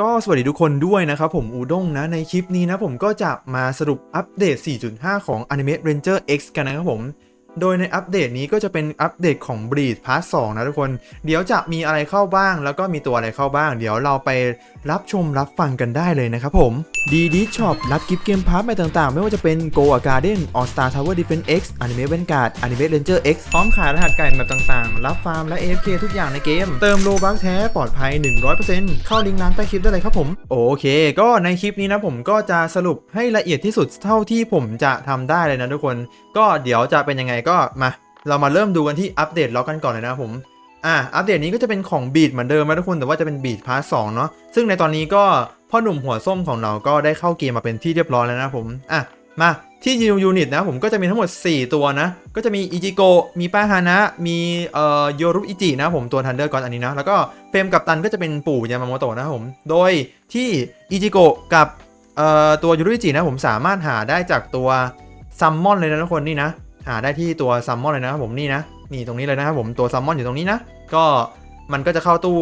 ก็สวัสดีทุกคนด้วยนะครับผมอูด้งนะในคลิปนี้นะผมก็จะมาสรุปอัปเดต 4.5 ของ Anime Ranger X กันนะครับผม โดยในอัปเดตนี้ก็จะเป็นอัปเดตของ Breed Part 2 นะทุกคน เดี๋ยวจะมีอะไรเข้าบ้าง แล้วก็มีตัวอะไรเข้าบ้าง เดี๋ยวเราไปรับชมรับฟังกันได้เลยนะครับผม d d Shop รับกิฟต์เกมพาร์ทใหม่ต่างๆ ไม่ว่าจะเป็น Go a Garden All Star Tower Defense X Anime Vanguard Anime Ranger X พร้อมขายรหัสไก่แบบต่างๆ รับฟาร์มและ AFK ทุกอย่างในเกม เติมโลบัคแท้ปลอดภัย 100%เข้าลิงก์ร้านใต้คลิปได้เลยครับผม โอเค ก็ในคลิปนี้นะผมก็จะสรุปให้ละเอียดที่สุดเท่าที่ผมจะทำได้เลยนะทุกคนก็เดี๋ยวจะเป็นยังไงก็มาเรามาเริ่มดูกันที่อัปเดตล็อกกันก่อนเลยนะผมอะอัปเดตนี้ก็จะเป็นของบีดเหมือนเดิมนะทุกคนแต่ว่าจะเป็นบีดพาร์ทสเนาะซึ่งในตอนนี้ก็พ่อหนุ่มหัวส้มของเราก็ได้เข้าเกมมาเป็นที่เรียบร้อยแล้วนะผมอะมาที่ยูยูนิตนะผมก็จะมีทั้งหมด 4 ตัวนะ ก็จะมีอิจิโกมีป้าฮานะ มีเอ่อโยรุอิจินะผมตัวทันเดอร์ก่อนอันนี้นะ แล้วก็เฟรมกับตันก็จะเป็นปู่ยามาโมโตะนะผม โดยที่อิจิโกกับเอ่อตัวโยรุอิจินะผมสามารถหาได้จากตัว ซัมมอนเลยนะทุกคนนี่นะหาได้ที่ตัวซัมมอนเลยนะครับผมนี่นะนี่ตรงนี้เลยนะครับผมตัวซัมมอนอยู่ตรงนี้นะ ก็มันก็จะเข้าตู้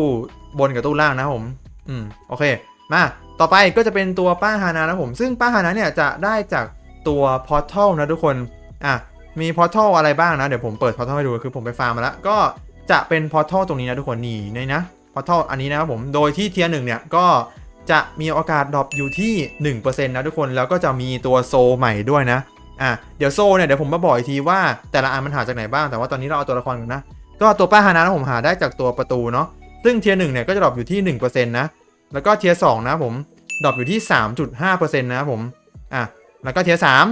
บนกับตู้ล่างนะครับผม อืมโอเค มาต่อไปก็จะเป็นตัวป้าฮานานะผม ซึ่งป้าฮานาเนี่ยจะได้จากตัวพอร์ทัลนะทุกคนอะมีพอร์ทัลอะไรบ้างนะ เดี๋ยวผมเปิดพอร์ทัลให้ดูคือผมไปฟาร์มมาแล้ว ก็จะเป็นพอร์ทัลตรงนี้นะทุกคนนี่นี่นะพอร์ทัลอันนี้นะครับผมโดยที่เทียร์หนึ่งเนี่ยก็จะมีโอกาสดรอปอยู่ที่ 1%นะทุกคนแล้วก็จะมีตัวโซใหม่ด้วยนะ อะเดี๋ยวโซเนี่ยเดี๋ยวผมมาบอกอีกทีว่าแต่ละอันมันหาจากไหนบ้าง แต่ว่าตอนนี้เราเอาตัวละครก่อนนะ ก็ตัวป้าฮานะผมหาได้จากตัวประตูเนาะ ซึ่งเทียร์หนึ่งเนี่ยก็จะดรอปอยู่ที่1%นะ แล้วก็เทียร์สองนะผมดรอปอยู่ที่ 3.5%นะครับผม อะ แล้วก็เทียร์สาม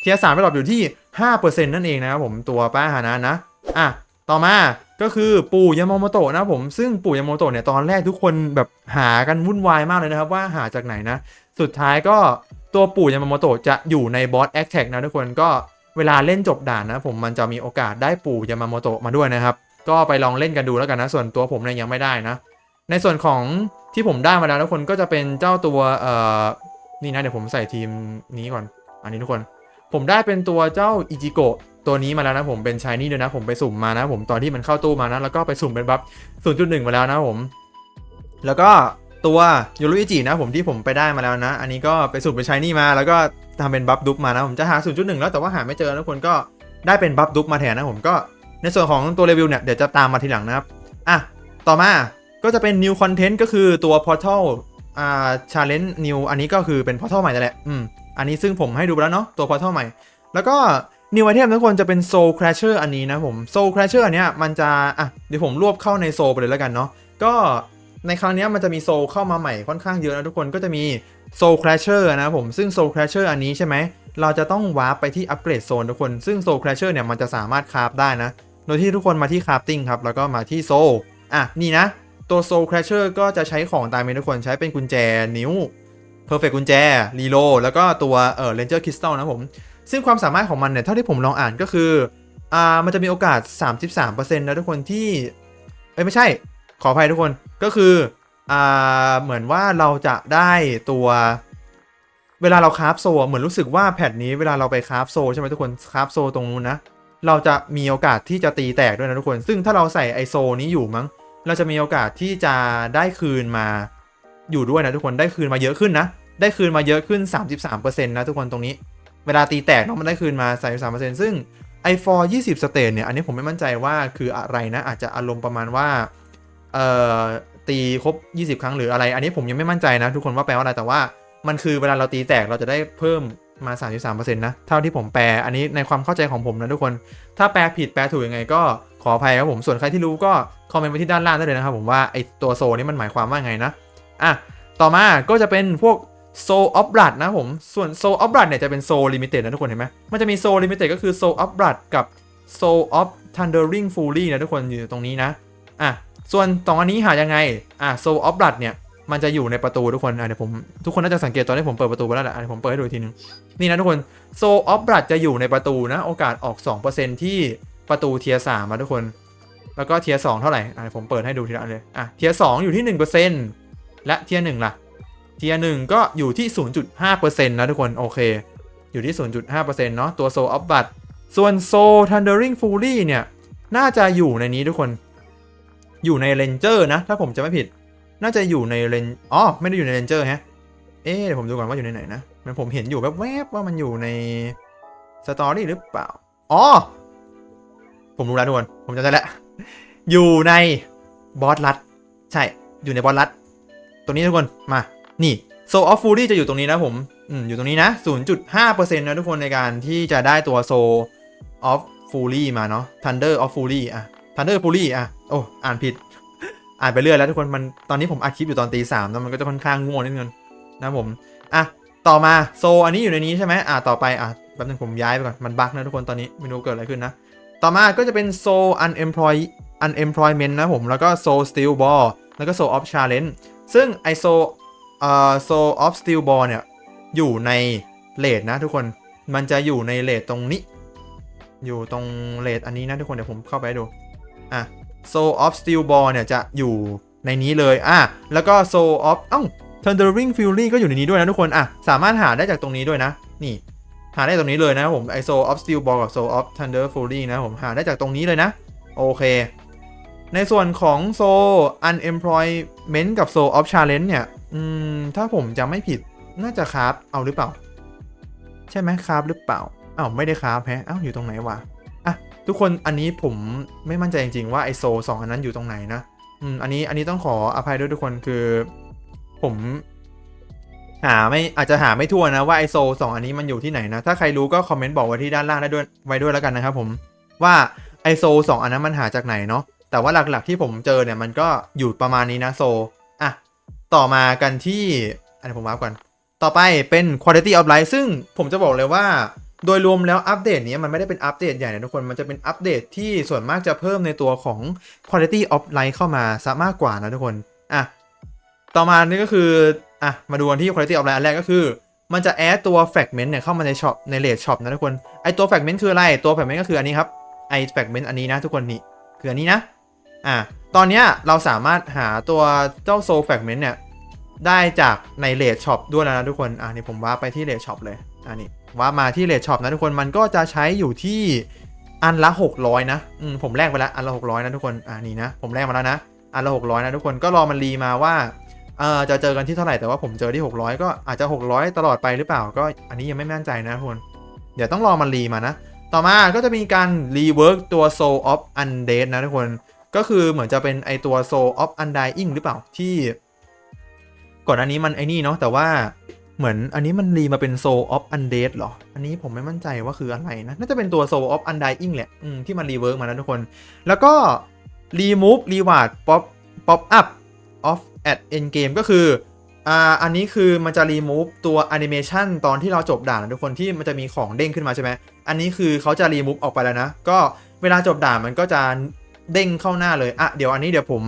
เทียร์สามไปดรอปอยู่ที่ 5%นั่นเองนะครับผมตัวป้าฮานะนะ อะ ต่อมาก็คือปู่ยามาโมโตะนะผม ซึ่งปู่ยามาโมโตะเนี่ยตอนแรกทุกคนแบบหากันวุ่นวายมากเลยนะครับว่าหาจากไหนนะ สุดท้ายก็ ตัวปู่ยามาโมโตะจะอยู่ในบอสแอคแท็กนะทุกคนก็เวลาเล่นจบด่านนะผมมันจะมีโอกาสได้ปู่ยามาโมโตะมาด้วยนะครับ ก็ไปลองเล่นกันดูแล้วกันนะ ส่วนตัวผมเนี่ยยังไม่ได้นะ ในส่วนของที่ผมได้มาแล้วทุกคนก็จะเป็นเจ้าตัวเอ่อนี่นะเดี๋ยวผมใส่ทีมนี้ก่อน อันนี้ทุกคน ผมได้เป็นตัวเจ้าอิจิโกะตัวนี้มาแล้วนะผมเป็นชายนี่ด้วยนะ ผมไปสุ่มมานะ ผมตอนที่มันเข้าตู้มานะ แล้วก็ไปสุ่มเป็นบัฟ0.1 มาแล้วนะผม แล้วก็ ตัวยูรุอิจินะผมที่ผมไปได้มาแล้วนะ อันนี้ก็ไปสุ่มเป็นชายนี่มา แล้วก็ทำเป็นบัฟดุ๊กมานะ ผมจะหา 0.1 แล้วแต่ว่าหาไม่เจอนะทุกคนก็ได้เป็นบัฟดุ๊กมาแทนนะผมก็ในส่วนของตัวรีวิวเนี่ยเดี๋ยวจะตามมาทีหลังนะครับ อะ ต่อมาก็จะเป็น new content ก็คือตัว portal อ่า challenge new อันนี้ก็คือเป็น portal ใหม่นั่นแหละ อืม อันนี้ซึ่งผมให้ดูไปแล้วเนาะตัว portal ใหม่ แล้วก็ new item ทุกคนจะเป็น soul crasher อันนี้นะผม soul crasher อันเนี้ยมันจะ อะ เดี๋ยวผมรวบเข้าใน soul ไปเลยแล้วกันเนาะ ก็ ในครั้งนี้มันจะมี soul เข้ามาใหม่ค่อนข้างเยอะนะทุกคนก็จะมี soul crasher นะผมซึ่ง soul crasher อันนี้ใช่ไหมเราจะต้องวาร์ปไปที่อัปเกรดโซนทุกคนซึ่ง soul crasher เนี่ยมันจะสามารถคราฟได้นะ โดยที่ทุกคนมาที่ crafting ครับแล้วก็มาที่ soul อะนี่นะ ตัว soul crasher ก็จะใช้ของตามนี้ทุกคนใช้เป็นกุญแจนิ้ว perfect กุญแจรีโลแล้วก็ตัวเอ่อ ranger crystal นะผมซึ่งความสามารถของมันเนี่ยเท่าที่ผมลองอ่านก็คืออ่ามันจะมีโอกาส 33%นะทุกคนที่เอ้ยไม่ใช่ ขออภัยทุกคนก็คืออ่าเหมือนว่าเราจะได้ตัวเวลาเราคราฟโซเหมือนรู้สึกว่าแพทนี้เวลาเราไปคราฟโซใช่ไหมทุกคนคราฟโซตรงนู้นนะเราจะมีโอกาสที่จะตีแตกด้วยนะทุกคน ซึ่งถ้าเราใส่ไอโซนี้อยู่มั้ง เราจะมีโอกาสที่จะได้คืนมาอยู่ด้วยนะทุกคนได้คืนมาเยอะขึ้นนะ ได้คืนมาเยอะขึ้น 33%นะทุกคนตรงนี้ เวลาตีแตกเนาะมันได้คืนมา 33%ซึ่งไอ i4 20 state เนี่ยอันนี้ผมไม่มั่นใจว่าคืออะไรนะอาจจะอารมณ์ประมาณว่า เอ่อตีครบ 20 ครั้งหรืออะไร อันนี้ผมยังไม่มั่นใจนะ ทุกคนว่าแปลว่าอะไรแต่ว่ามันคือเวลาเราตีแตกเราจะได้เพิ่มมา 33%นะเท่าที่ผมแปลอันนี้ในความเข้าใจของผมนะทุกคน ถ้าแปลผิดแปลถูกยังไงก็ขออภัยครับผมส่วนใครที่รู้ก็คอมเมนต์ไว้ที่ด้านล่างได้เลยนะครับผมว่าไอตัวโซนี้มันหมายความว่าไงนะอะต่อมาก็จะเป็นพวก Soul of Blood นะผม ส่วน Soul of Blood เนี่ยจะเป็น Soul Limited นะทุกคนเห็นไหมมันจะมี Soul Limited ก็คือ Soul of Blood กับ Soul of Thundering Fury นะทุกคนอยู่ตรงนี้นะอะ ส่วนตองอันนี้หายังไง อะ Soul of Blood เนี่ย มันจะอยู่ในประตูทุกคน อะเดี๋ยวผม ทุกคนน่าจะสังเกตตอนที่ผมเปิดประตูไปแล้วแหละอะเดี๋ยวผมเปิดให้ดูทีนึง นี่นะทุกคน Soul of Blood จะอยู่ในประตูนะ โอกาสออก 2%ที่ประตูเทียสามมาทุกคน แล้วก็เทียสองเท่าไหร่ อะเดี๋ยวผมเปิดให้ดูทีละอันเลย อะเทียสองอยู่ที่ 1%และเทียหนึ่งล่ะ เทียหนึ่งก็อยู่ที่ 0.5%นะทุกคน โอเค อยู่ที่ 0.5%เนาะ ตัว Soul of Blood ส่วน Soul Thundering Fury เนี่ย น่าจะอยู่ในนี้ทุกคน อยู่ใน Ranger นะ ถ้าผมจะไม่ผิด น่าจะอยู่ในเรนอ๋อไม่ได้อยู่ในเรนเจอร์ฮะเอ๊ะเดี๋ยวผมดูก่อนว่าอยู่ในไหนนะมันผมเห็นอยู่แวบๆว่ามันอยู่ในสตอรี่หรือเปล่าอ๋อผมรู้แล้วทุกคนผมจำได้แล้วอยู่ในบอสลัดใช่อยู่ในบอสลัดตรงนี้ทุกคนมานี่ Soul of Fury จะอยู่ตรงนี้นะผมอืมอยู่ตรงนี้นะ 0.5%นะทุกคนในการที่จะได้ตัว Soul of Fury มาเนาะ Thunder of Fury อะ Thunder Fury อะโอ้อ่านผิด อ่านไปเรื่อยแล้วทุกคนมันตอนนี้ผมอัดคลิปอยู่ตอนตีสามแล้วมันก็จะค่อนข้างง่วงนิดนึงนะผมอะต่อมาโซอันนี้อยู่ในนี้ใช่ไหมอะต่อไปอะแป๊บนึงผมย้ายไปก่อนมันบั๊กนะทุกคนตอนนี้ไม่รู้เกิดอะไรขึ้นนะ ต่อมาก็จะเป็นโซ unemploy unemployment นะผมแล้วก็โซ steel ball แล้วก็โซ of challenge ซึ่งไอโซเอ่อโซ of steel ball เนี่ยอยู่ในเลทนะทุกคนมันจะอยู่ในเลทตรงนี้ อยู่ตรงเลทอันนี้นะทุกคนเดี๋ยวผมเข้าไปดู อะ Soul of Steel Ball เนี่ยจะอยู่ในนี้เลยอะแล้วก็ Soul of เอ้า Thundering Fury ก็อยู่ในนี้ด้วยนะทุกคนอะสามารถหาได้จากตรงนี้ด้วยนะ นี่ หาได้ตรงนี้เลยนะผมไอ Soul of Steel Ball กับ Soul of Thunder Fury นะผมหาได้จากตรงนี้เลยนะ โอเค ในส่วนของ Soul Unemployment กับ Soul of Challenge เนี่ย อืม ถ้าผมจำไม่ผิดน่าจะคราฟเอาหรือเปล่า ใช่ไหมคราฟหรือเปล่าอ้าวไม่ได้คราฟแฮะอ้าวอยู่ตรงไหนวะ ทุกคนอันนี้ผมไม่มั่นใจจริงๆว่าไอโซสองอันนั้นอยู่ตรงไหนนะอืมอันนี้อันนี้ต้องขออภัยด้วยทุกคนคือ ผมหาไม่อาจจะหาไม่ทั่วนะว่าไอโซสองอันนี้มันอยู่ที่ไหนนะ ถ้าใครรู้ก็คอมเมนต์บอกไว้ที่ด้านล่างได้ด้วยไว้ด้วยแล้วกันนะครับผมว่าไอโซสองอันนั้นมันหาจากไหนเนาะแต่ว่าหลักๆที่ผมเจอเนี่ยมันก็อยู่ประมาณนี้นะโซอะต่อมากันที่อันนี้ผมวาร์ปก่อน ต่อไปเป็น quality of life ซึ่งผมจะบอกเลยว่า โดยรวมแล้วอัปเดตนี้มันไม่ได้เป็นอัปเดตใหญ่นะทุกคน มันจะเป็นอัปเดตที่ส่วนมากจะเพิ่มในตัวของ quality of life เข้ามาซะมากกว่านะทุกคน อะ ต่อมานี่ก็คือ อะ มาดูกันที่ quality of life อันแรกก็คือ มันจะแอดตัว fragment เนี่ยเข้ามาในช็อปในเลทช็อปนะทุกคน ไอตัว fragment คืออะไร ตัว fragment ก็คืออันนี้ครับ ไอ fragment อันนี้นะทุกคนนี่ คืออันนี้นะ อะ ตอนนี้เราสามารถหาตัวเจ้า soul fragment เนี่ยได้จากในเลดช็อปด้วยแล้วนะทุกคน อ่านี่ผมว่าไปที่เลดช็อปเลย อ่านี่ ว่ามาที่เลดช็อปนะทุกคนมันก็จะใช้อยู่ที่อันละ 600 นะอืมผมแลกไปแล้วอันละ600นะทุกคนอ่านี่นะ ผมแลกมาแล้วนะ อันละ600นะทุกคนก็รอมันรีมาว่าเออจะเจอกันที่เท่าไหร่แต่ว่าผมเจอที่ 600 ก็อาจจะ 600 ตลอดไปหรือเปล่า ก็อันนี้ยังไม่แน่ใจนะทุกคนเดี๋ยวต้องรอมันรีมานะ ต่อมาก็จะมีการรีเวิร์กตัว Soul of Undead นะทุกคนก็คือเหมือนจะเป็นไอตัว Soul of Undying หรือเปล่าที่ ก่อนอันนี้มันไอ้นี่เนาะแต่ว่า เหมือนอันนี้มันรีมาเป็น Soul of Undead เหรอ อันนี้ผมไม่มั่นใจว่าคืออะไรนะ น่าจะเป็นตัว Soul of Undying แหละอืมที่มันรีเวิร์กมานะทุกคน แล้วก็ remove reward pop pop up of at end game ก็คืออ่าอันนี้คือมันจะ remove ตัว animation ตอนที่เราจบด่านนะทุกคนที่มันจะมีของเด้งขึ้นมาใช่ไหมอันนี้คือเขาจะ remove ออกไปแล้วนะ ก็เวลาจบด่านมันก็จะเด้งเข้าหน้าเลยอะเดี๋ยวอันนี้เดี๋ยวผม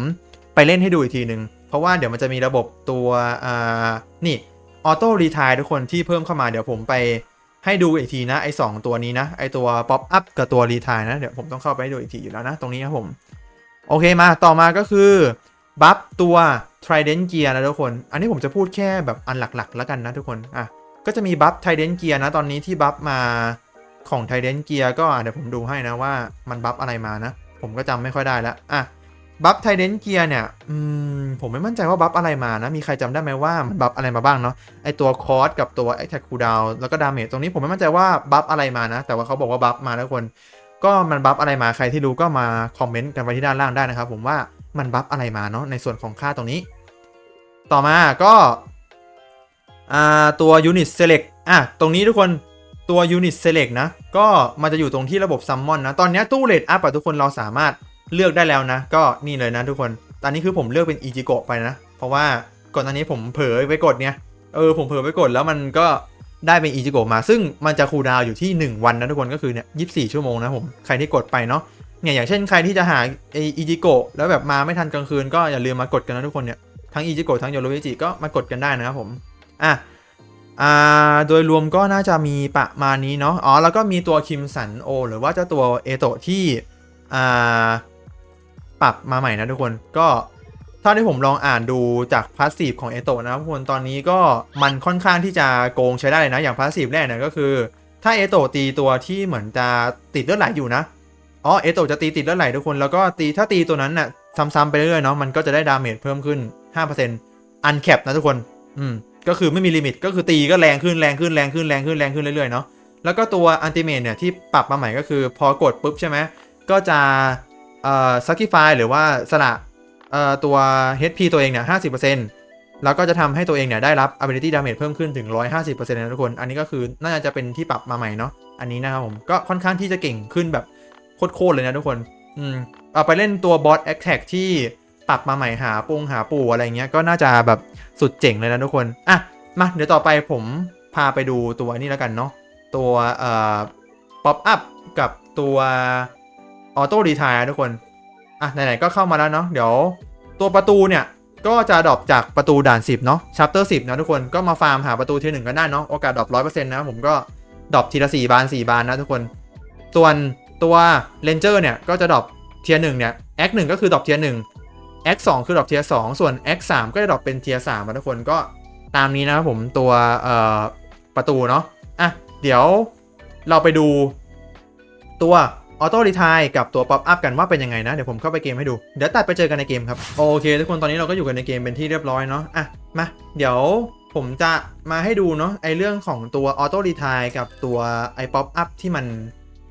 ไปเล่นให้ดูอีกทีนึง เพราะว่าเดี๋ยวมันจะมีระบบตัวอ่านี่ ออโต้รีทายทุกคนที่เพิ่มเข้ามาเดี๋ยวผมไปให้ดูอีกทีนะไอ้สองตัวนี้นะไอ้ตัว pop up กับตัวรีทายนะเดี๋ยวผมต้องเข้าไปดูอีกทีอยู่แล้วนะตรงนี้ครับผมโอเคมาต่อมาก็คือบัฟตัว Trident Gear นะทุกคน อันนี้ผมจะพูดแค่แบบอันหลักๆ แล้วกันนะทุกคน อะ ก็จะมีบัฟ Trident Gear นะ ตอนนี้ที่บัฟมาของ Trident Gear ก็เดี๋ยวผมดูให้นะว่ามันบัฟอะไรมานะ ผมก็จำไม่ค่อยได้แล้ว อะ บัฟ Trident Gear เนี่ยผมไม่มั่นใจว่าบัฟอะไรมานะ มีใครจำได้ไหมว่ามันบัฟอะไรมาบ้างเนาะ ไอตัวคอร์สกับตัว Attack Cooldown แล้วก็ดาเมจตรงนี้ผมไม่มั่นใจว่าบัฟอะไรมานะ แต่ว่าเขาบอกว่าบัฟมาทุกคน ก็มันบัฟอะไรมาใครที่รู้ก็มาคอมเมนต์กันไว้ที่ด้านล่างได้นะครับ ผมว่ามันบัฟอะไรมาเนาะในส่วนของค่าตรงนี้ ต่อมาก็ตัว Unit Select อะตรงนี้ทุกคนตัว Unit Select นะ ก็มันจะอยู่ตรงที่ระบบ Summon นะ ตอนนี้ตู้เลดอัพอะทุกคนเราสามารถ เลือกได้แล้วนะ ก็นี่เลยนะทุกคน ตอนนี้คือผมเลือกเป็น i ิโกะไปนะ เพราะว่าก่อนหน้านี้ผมเผลอไปกดเนี่ย เออผมเผลอไปกดแล้วมันก็ได้เป็น i ิโกะมา ซึ่งมันจะคูลดาวอยู่ที่ 1 วันนะทุกคนก็คือเนี่ยยีชั่วโมงนะผม ใครที่กดไปเนาะ เนี่ยอย่างเช่นใครที่จะหาไออิจิโกะแล้วแบบมาไม่ทันกลางคืนก็อย่าลืมมากดกันนะทุกคนเนี่ย ทั้งอิจิโกะทั้งโยโรวิจิก็มากดกันได้นะครับผม อะอ่าโดยรวมก็น่าจะมีประมาณนี้เนาะ อ๋อ แล้วก็มีตัวคิมสันโอ หรือว่าเจ้าตัวเอโตะที่ อ่า ปรับมาใหม่นะทุกคนก็เท่าที่ผมลองอ่านดูจากพาสซีฟของเอโตะนะครับทุกคนตอนนี้ก็มันค่อนข้างที่จะโกงใช้ได้เลยนะ อย่างพาสซีฟแรกเนี่ยก็คือ ถ้าเอโตะตีตัวที่เหมือนจะติดเลือดไหลอยู่นะอ๋อเอโตะจะตีติดเลือดไหลทุกคนแล้วก็ตีถ้าตีตัวนั้นน่ะซ้ำๆไปเรื่อยๆเนาะมันก็จะได้ดาเมจเพิ่มขึ้น 5%อันแคปนะทุกคน อืม ก็คือไม่มีลิมิตก็คือตีก็แรงขึ้นแรงขึ้นแรงขึ้นแรงขึ้นแรงขึ้นเรื่อยๆเนาะแล้วก็ตัวอันติเม e เนี่ยที่ปรับมาใหม่ก็คือพอกดปุ๊บใช่ไหมก็จะ เอ่อ sacrifice หรือว่าสละเอ่อตัว HP ตัวเองเนี่ย50%แล้วก็จะทำให้ตัวเองเนี่ยได้รับ ability damage เพิ่มขึ้นถึง 150%นะทุกคน อันนี้ก็คือน่าจะเป็นที่ปรับมาใหม่เนาะ อันนี้นะครับผม ก็ค่อนข้างที่จะเก่งขึ้นแบบโคตรๆเลยนะทุกคน อืม เอาไปเล่นตัวบอสแอคแท็กที่ปรับมาใหม่หาปงหาปู่อะไรเงี้ย ก็น่าจะแบบสุดเจ๋งเลยนะทุกคน อะ มาเดี๋ยวต่อไปผมพาไปดูตัวนี้แล้วกันเนาะ ตัวเอ่อป๊อปอัพกับตัว ออโต้รีทายทุกคน อะ ไหน ๆ ก็เข้ามาแล้วเนาะเดี๋ยวตัวประตูเนี่ย ก็จะดรอปจากประตูด่าน 10 เนาะชัปเตอร์10 นะทุกคนก็มาฟาร์มหาประตูทีหนึ่งกันได้เนาะโอกาสดรอป100%นะผมก็ดรอปทีละ4บาน4บานนะทุกคน ส่วนตัวเลนเจอร์เนี่ยก็จะดรอปเทียร์หนึ่งเนี่ยแอคหนึ่งก็คือดรอปเทียร์หนึ่งแอคสองคือดรอปเทียร์สองส่วนแอคสามก็จะดรอปเป็นเทียร์สามนะทุกคนก็ตามนี้นะครับผมตัวเอ่อประตูเนาะอะเดี๋ยวเราไปดูตัว ออโต้รีทายกับตัวป๊อปอัพกันว่าเป็นยังไงนะ เดี๋ยวผมเข้าไปเกมให้ดู เดี๋ยวตัดไปเจอกันในเกมครับ โอเค ทุกคนตอนนี้เราก็อยู่กันในเกมเป็นที่เรียบร้อยเนาะอะมาเดี๋ยวผมจะมาให้ดูเนาะไอเรื่องของตัวออโต้รีทายกับตัวไอป๊อปอัพที่มัน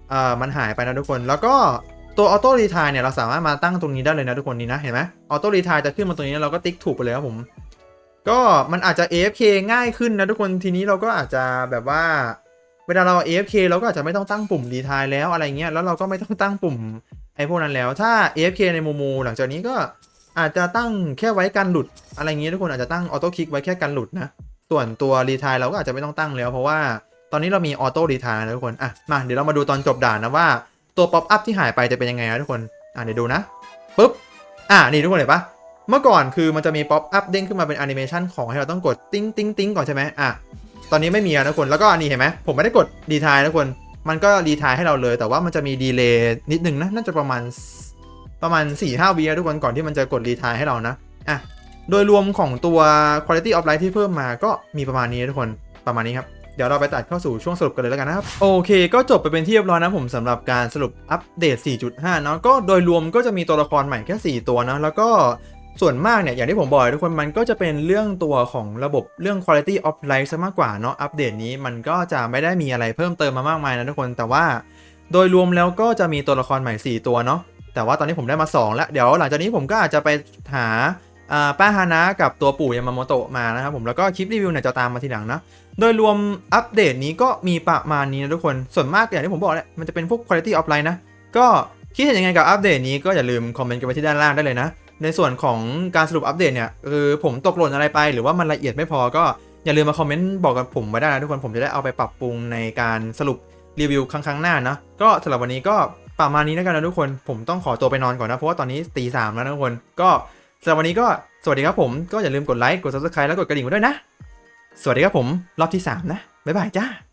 เอ่อมันหายไปนะทุกคนแล้วก็ตัวออโต้รีทายเนี่ยเราสามารถมาตั้งตรงนี้ได้เลยนะทุกคนนี่นะเห็นไหมออโต้รีทายจะขึ้นมาตรงนี้เราก็ติ๊กถูกไปเลยครับผม ก็มันอาจจะ AFK ง่ายขึ้นนะทุกคนทีนี้เราก็อาจจะแบบว่า เวลาเรา AFK เราก็อาจจะไม่ต้องตั้งปุ่มรีทายแล้วอะไรเงี้ยแล้วเราก็ไม่ต้องตั้งปุ่มไอ้พวกนั้นแล้ว ถ้า AFK ในโมูมูหลังจากนี้ก็อาจจะตั้งแค่ไว้กันหลุด อะไรเงี้ยทุกคนอาจจะตั้งออโต้คลิกไว้แค่กันหลุดนะ ส่วนตัวรีทายเราก็อาจจะไม่ต้องตั้งแล้ว เพราะว่าตอนนี้เรามีออโต้รีทายนะทุกคนอะมาเดี๋ยวเรามาดูตอนจบด่านนะว่าตัวป๊อปอัพที่หายไปจะเป็นยังไงนะทุกคนอะเดี๋ยวดูนะปุ๊บอะนี่ทุกคนเห็นปะเมื่อก่อนคือมันจะมีป๊อปอัพเด้งขึ้นมาเป็นแอนิเมชันของให้เราต้องกดติ้งติ้งติ้งก่อนใช่ไหมอะ ตอนนี้ไม่มีแล้วนะคนแล้วก็อันนี้เห็นไหมผมไม่ได้กดรีทายนะคนมันก็รีทายให้เราเลย แต่ว่ามันจะมีดีเลย์นิดนึงนะน่าจะประมาณประมาณ4ี่ห้าวินะทุกคนก่อนที่มันจะกดรีทายให้เรานะอะโดยรวมของตัว Quality of Life ที่เพิ่มมาก็มีประมาณนี้ทุกคนประมาณนี้ครับเดี๋ยวเราไปตัดเข้าสู่ช่วงสรุปกันเลยแล้วกันนะครับ โอเค ก็จบไปเป็นที่เรียบร้อยนะผมสำหรับการสรุปอัปเดต 4.5 เนาะก็โดยรวมก็จะมีตัวละครใหม่แค่ 4 ตัวนะแล้วก็ ส่วนมากเนี่ยอย่างที่ผมบอกทุกคนมันก็จะเป็นเรื่องตัวของระบบเรื่อง quality of life ซะมากกว่าเนาะอัปเดตนี้มันก็จะไม่ได้มีอะไรเพิ่มเติมมามากมายนะทุกคนแต่ว่า โดยรวมแล้วก็จะมีตัวละครใหม่ 4 ตัวเนาะแต่ว่าตอนนี้ผมได้มา 2 แล้ว เดี๋ยวหลังจากนี้ผมก็อาจจะไปหาป้าฮานะกับตัวปู่ยามาโมโตะมานะครับผมแล้วก็คลิปรีวิวเนี่ยจะตามมาทีหลังนะโดยรวมอัปเดตนี้ก็มีประมาณนี้นะทุกคนส่วนมากอย่างที่ผมบอกแหละมันจะเป็นพวก quality of life นะก็คิดเห็นยังไงกับอัปเดตนี้ก็อย่าลืมคอมเมนต์กันไว้ที่ด้านล่างได้เลยนะ ในส่วนของการสรุปอัปเดตเนี่ยคือผมตกหล่นอะไรไป หรือว่ามันละเอียดไม่พอก็อย่าลืมมาคอมเมนต์บอกกับผมไว้ได้นะทุกคนผมจะได้เอาไปปรับปรุงในการสรุปรีวิวครั้งๆหน้านะก็สำหรับวันนี้ก็ประมาณนี้แล้วกันนะทุกคน ผมต้องขอตัวไปนอนก่อนนะ เพราะว่าตอนนี้ตีสามแล้วนะทุกคน ก็สำหรับวันนี้ก็สวัสดีครับผมก็อย่าลืมกดไลค์กด subscribe แล้วกดกระดิ่งไว้ด้วยนะ สวัสดีครับผมรอบที่สามนะ บ๊ายบายจ้า